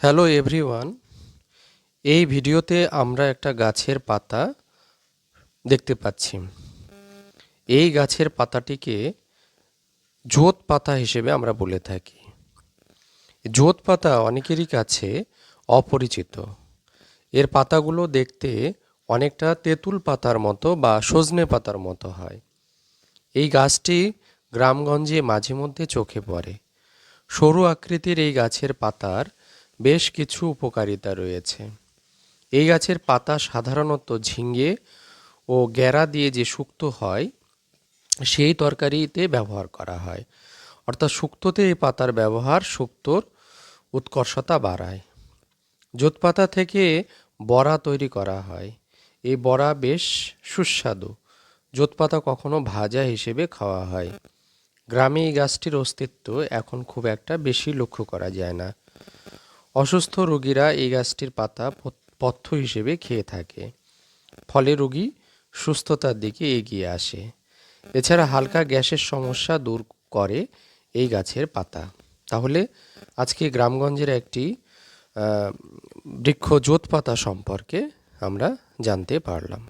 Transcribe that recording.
Hello everyone এই ভিডিওতে আমরা একটা গাছের পাতা দেখতে পাচ্ছি। এই গাছের পাতাটিকে জোত পাতা হিসেবে আমরা বলে থাকি। জোত পাতা অনেকেরই কাছে অপরিচিত। এর পাতাগুলো দেখতে অনেকটা তেঁতুল পাতার মতো বা সজনে পাতার মতো হয়। এই গাছটি গ্রামগঞ্জে মাঝে মধ্যে চোখে পড়ে। সরু আকৃতির এই গাছের পাতার বেশ কিছু উপকারিতা রয়েছে। এই গাছের পাতা সাধারণত ঝিঙ্গে ও গ্যারা দিয়ে যে শুক্তো হয়, সেই তরকারিতে ব্যবহার করা হয়। অর্থাৎ শুক্তোতে এই পাতার ব্যবহার শুক্তোর উৎকর্ষতা বাড়ায়। জোত পাতা থেকে বড়া তৈরি করা হয়। এই বড়া বেশ সুস্বাদু। জোত পাতা কখনো ভাজা হিসেবে খাওয়া হয়। গ্রামে এই গাছটির অস্তিত্ব এখন খুব একটা বেশি লক্ষ্য করা যায় না। অসুস্থ রোগীরা এই গাছটির পাতা পথ- পথ্য হিসেবে খেয়ে থাকে। ফলে রোগী সুস্থতার দিকে এগিয়ে আসে। এছাড়া হালকা গ্যাসের সমস্যা দূর করে এই গাছের পাতা। তাহলে আজকে গ্রামগঞ্জের একটি বৃক্ষ জোত পাতা সম্পর্কে আমরা জানতে পারলাম।